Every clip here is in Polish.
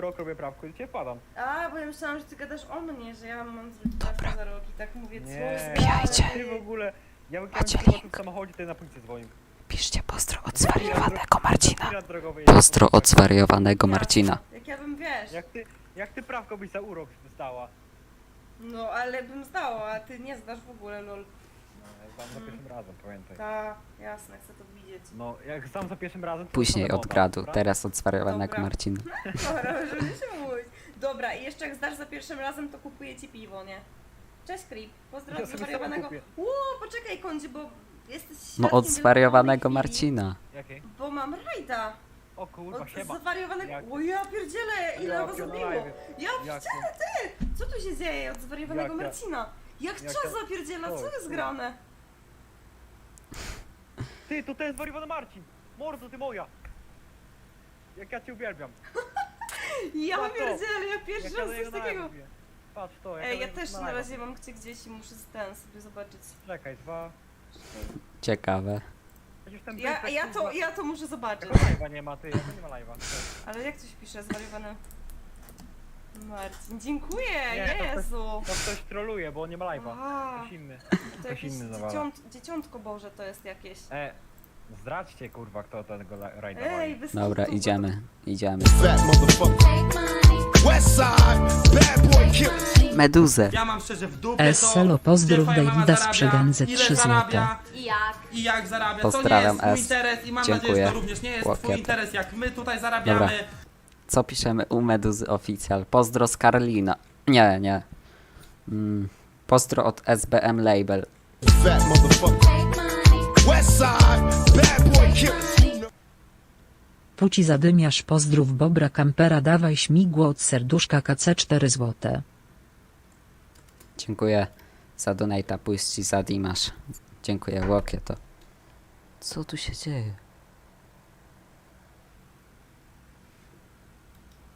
rok robię prawko i cię wpadam. A, bo ja myślałam, że ty gadasz o mnie, że ja mam zrobić prawko za rok i tak mówię, co Nie. Wbijajcie. Ty w ogóle, ja bym Macie chciał link. w samochodzie, ty na policję dzwonił. Piszcie pozdro od zwariowanego Marcina. Drogowy jest. Pozdro od zwariowanego Marcina. Jak ja bym, wiesz, Jak ty, jak ty prawko byś za urok dostała? no ale bym zdała, a ty nie zdasz w ogóle, lol. Zdam za pierwszym razem, pamiętaj. Ta, jasne, chcę to widzieć. No, jak zdam za pierwszym razem, to Później dostanę od gradu, dobra? teraz od zwariowanego Dobra. Marcina. Dobra, że nie się mówić. Dobra, i jeszcze jak zdasz za pierwszym razem, to kupuję ci piwo, nie? Cześć, Creep. Ja od sobie zwariowanego. sama. Uuu, poczekaj, kądzie, bo jesteś No świadkiem od zwariowanego chwili, Marcina. Jakiej? Bo mam rajda. O kurwa, Od siema. zwariowanego. Jak- O ja pierdzielę, ile go ja zabiło. live. Ja Jak pierdzielę, ty! Co tu się dzieje od zwariowanego Jak ja- Marcina? Jak jak czas ja- zapierdziela, co Oj, jest grane? Ty, to ten zwariowany Marcin! Mordo, ty moja! Jak ja cię uwielbiam. Ja to. pierdzielę, ja Jak pierwszy ja raz do coś niego na takiego. mówię. Patrz to, jak Ej, ja też na razie mam gdzie gdzieś i muszę ten sobie zobaczyć. Czekaj, dwa... Ciekawe. Przecież ten Ja, ja, to, kurwa, ja to muszę zobaczyć. Tego live'a nie ma, ty, jak nie ma live'a. Ale jak coś pisze, zwariowany Marcin. Dziękuję, Nie, to ktoś- Jezu. To ktoś troluje, bo on nie ma live'a. Aha, Ktoś inny. to jakieś inny dzieciąt, dzieciątko Boże to jest jakieś. E, zdradźcie kurwa, kto tego la- rajda Ej, wali. bez Dobra, kitu, bo- idziemy, idziemy. Fat motherfucker. Westside, bad boy killer. Meduzę. Ja mam szczerze w dupie to, pozdrów gdzie twoja mama Davida z zarabia, ile 3 zarabia złote. I jak? I jak zarabia. Pozdrawiam, to nie jest S. mój interes i mam Dziękuję. nadzieję, że to również nie jest Łokietek. twój interes, jak my tutaj zarabiamy. Dobra. Co piszemy u Meduzy Oficjal? Pozdro z Karlina. Nie, nie. Mm. Pozdro od SBM Label. Killer. Puci zadymiarz pozdrów Bobra Kampera dawaj śmigło od serduszka KC 4 złote. Dziękuję za donata, puści za Dimash. Dziękuję, łokie to. Co tu się dzieje?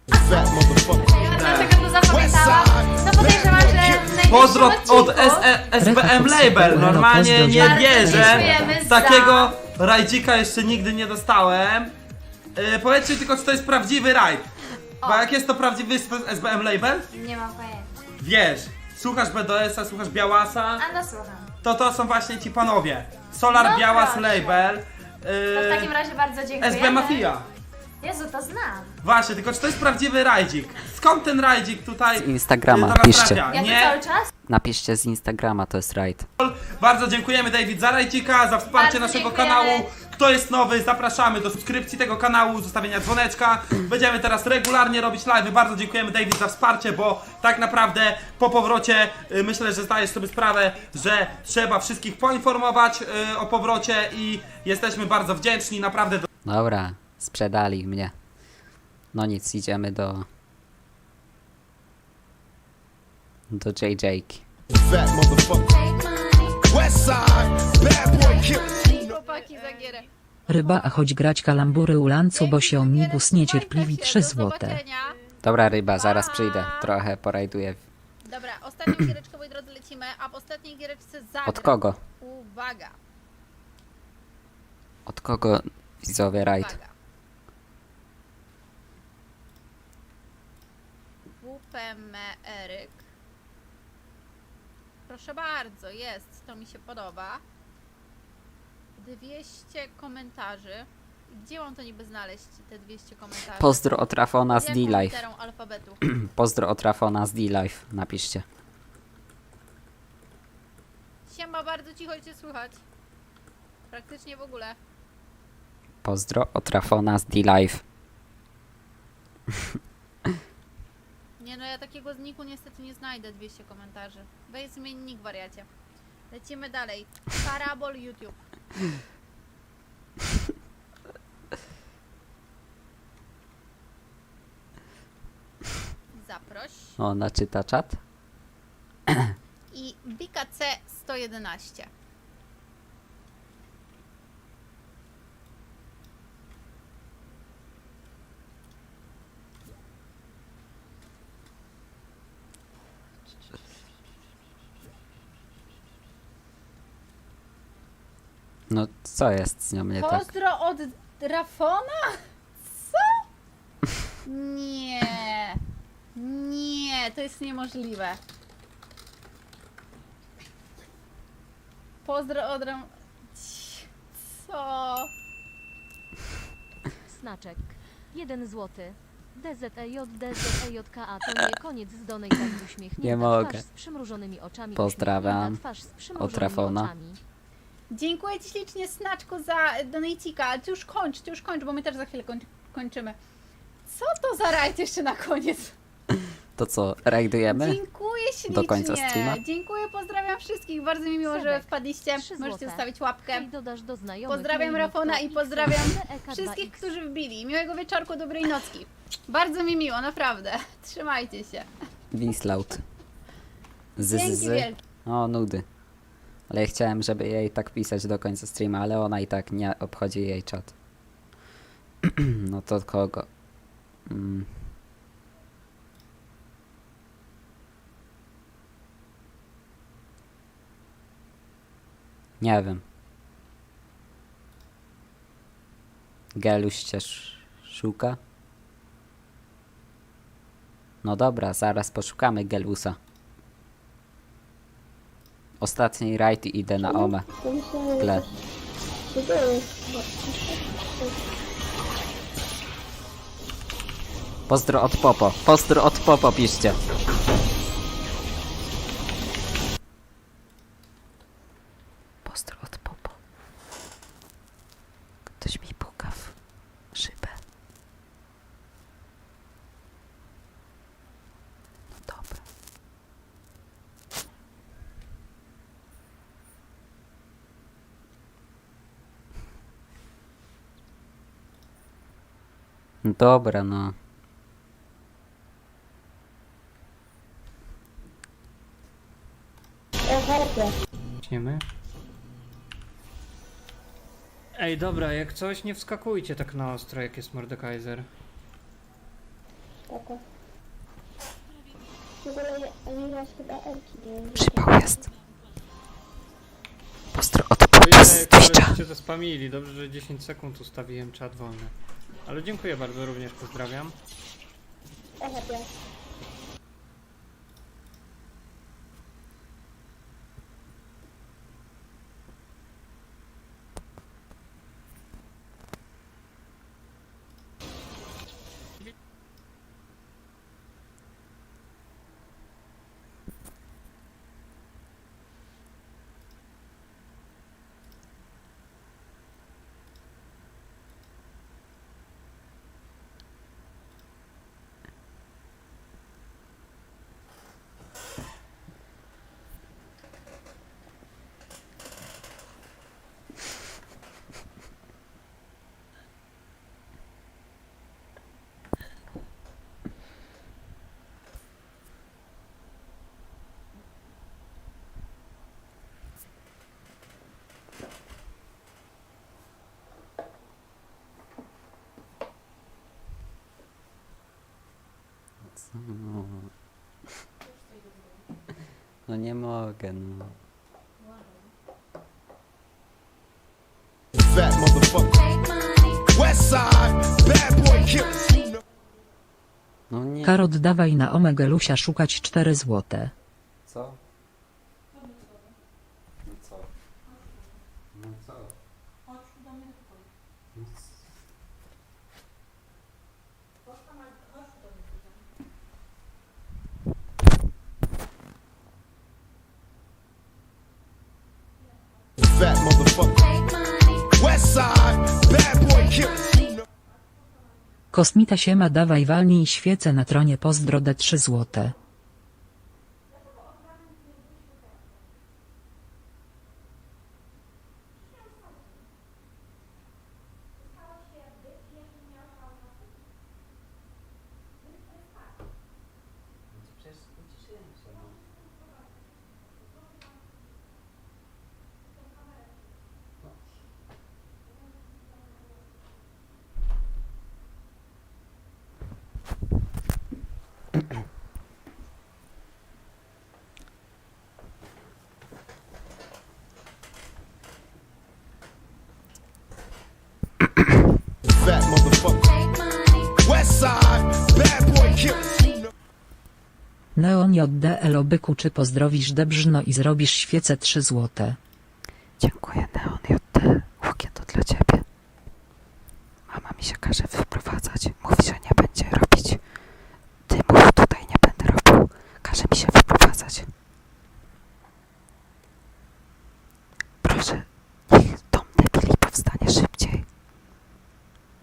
Fat motherfucker. Dlaczego to zapamiętałam? No podejrzewam, że Pozdro od odcinku S E SBM Label. Normalnie nie Bardzo wierzę. dziękujemy za- Takiego rajdzika jeszcze nigdy nie dostałem. E, powiedzcie tylko, czy to jest prawdziwy rajd. Bo jak jest to prawdziwy to jest SBM Label, Nie mam pojęcia. wiesz, słuchasz BDS-a, słuchasz Białasa, A no słucham. to to są właśnie ci panowie. Solar No Białas proszę. Label. To w takim E, razie bardzo dziękujemy. SB Mafia. Jezu, to znam. Właśnie, tylko czy to jest prawdziwy rajdzik? Skąd ten rajdzik tutaj Z Instagrama, do nas piszcie. trafia? Ja to Nie? cały czas? Napiszcie z Instagrama, to jest raid. Bardzo dziękujemy David za rajcika, za wsparcie Bardzo naszego dziękujemy. kanału. Kto jest nowy, zapraszamy do subskrypcji tego kanału, zostawienia dzwoneczka. Będziemy teraz regularnie robić live. Bardzo dziękujemy David za wsparcie, bo tak naprawdę po powrocie y, myślę, że zdajesz sobie sprawę, że trzeba wszystkich poinformować y, o powrocie i jesteśmy bardzo wdzięczni, naprawdę do Dobra, sprzedali mnie. No nic, idziemy do... Do JJ. Chłopaki za gierę. Ryba a choć grać kalambury u lancu, bo się omigus niecierpliwi Trzymajcie 3 się, do złote. Dobra ryba, zaraz przyjdę. Trochę porajduję. Dobra, ostatnią giereczkę, moi drodzy, lecimy, a w ostatniej giereczce zagram. Od kogo? Uwaga, Od kogo widzowie rajd? uwaga. WPM Eryk. Proszę bardzo, jest, to mi się podoba. 200 komentarzy. Gdzie mam to niby znaleźć, te 200 komentarzy? Pozdro od Rafona z Jaką D-Life. literą alfabetu? Pozdro od Rafona z D-Life. Napiszcie. Siema, bardzo cicho cię słychać. Praktycznie w ogóle. Pozdro od Rafona z D-Life. Nie no, ja takiego zniku niestety nie znajdę 200 komentarzy. Weź zmień nick, wariacie. Lecimy dalej. Parabol YouTube. Zaproś. O, naczyta czat? I BKC 111. No, co jest z nią nie tak? Pozdro od Rafona? Co? Nie. Nie, to jest niemożliwe. Pozdro od ram... Co? Snaczek. 1 złoty. DZEJ, DZEJKA to nie koniec z donej tak uśmiechnięta Nie mogę. twarz z przymrużonymi oczami. Pozdrawiam. uśmiechnięta twarz z przymrużonymi oczami. Dziękuję Ci ślicznie, Snaczku, za donajcika. Ty już kończ, ty już kończ, bo my też za chwilę końc kończymy. Co to za rajd jeszcze na koniec? To co, rajdujemy? Dziękuję ślicznie. Do końca streama? Dziękuję, pozdrawiam wszystkich. Bardzo mi miło, że Sebek, wpadliście. trzy Możecie złote. zostawić łapkę. I dodasz do znajomych Pozdrawiam Rafona i pozdrawiam DEK2X. Wszystkich, którzy wbili. Miłego wieczorku, dobrej nocki. Bardzo mi miło, naprawdę. Trzymajcie się. Wislaut. Dzięki Zyzy. wielkie. O, nudy. Ale ja chciałem, żeby jej tak pisać do końca streama, ale ona i tak nie obchodzi jej czat. no to kogo? Mm. Nie wiem. Geluś cię sz- szuka? No dobra, zaraz poszukamy Gelusa. Ostatni rajd idę na Ome. W tle. Pozdro od Popo. Pozdro od Popo piszcie. Pozdro od Popo. Ktoś mi puka w szybę. No dobra. Dobra, no. Zaczniemy. Ej, dobra, jak coś, nie wskakujcie tak na ostro, jak jest Mordekaiser. Przypał jest. Pozdro od Ojej, Twitcha. cię zaspamili, dobrze, że 10 sekund ustawiłem czat wolny. Ale dziękuję bardzo, również pozdrawiam. No nie mogę, no. Fat motherfucker. West side, bad boy killers. You know. No nie. Karot dawaj na Omega Lusia szukać 4 złote. Co? No co? No co? No c- Fat motherfucker. West side, bad boy. Kosmita siema dawaj walnij świecę na tronie pozdro d 3 złote. Fat motherfucker. West side, bad boy killers. You know. Neon JDL obyku czy pozdrowisz Debrzno i zrobisz świecę 3 złote. Dziękuję, Neon JT. Łokie to dla ciebie. Mama mi się każe wyprowadzać. Mówi, że nie będzie robić. Ty mów, tutaj nie będę robił. Każe mi się wyprowadzać. Proszę, niech dom debili powstanie szybciej.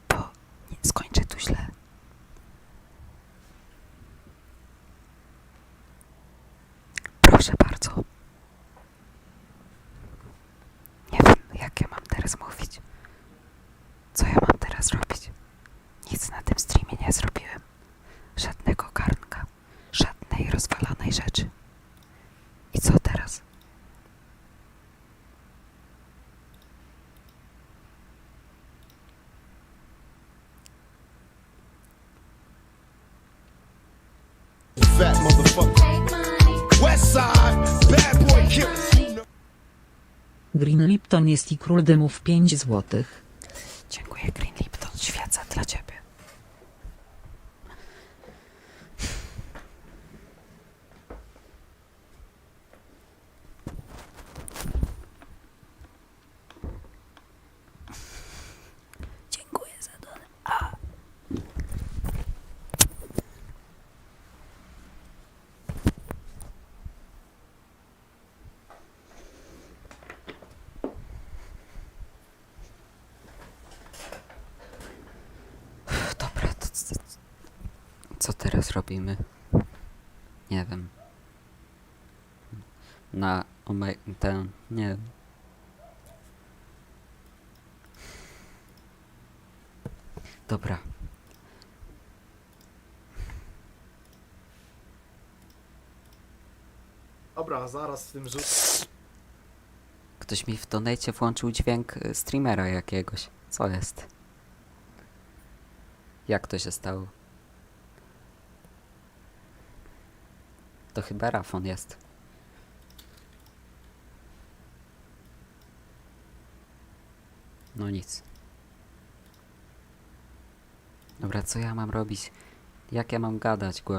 Bo nie skończę tu źle. Proszę bardzo. Nie wiem, jak ja mam teraz mówić. Co ja mam teraz robić? Nic na tym streamie nie zrobiłem. Żadnego garnka, żadnej rozwalanej rzeczy. I co teraz? Motherfucker. Green Lipton jest i król dymów 5 złotych. Dziękuję, Green Lipton. Świeca dla ciebie. Dziękuję za to. A. Dobra, to co, co teraz robimy? Nie wiem. Na ome ten, nie wiem. Dobra. Dobra, zaraz w tym rzucę. Ktoś mi w donate włączył dźwięk y, streamera jakiegoś. Co jest? Jak to się stało? To chyba Rafon jest. No nic. Dobra, co ja mam robić? Jak ja mam gadać?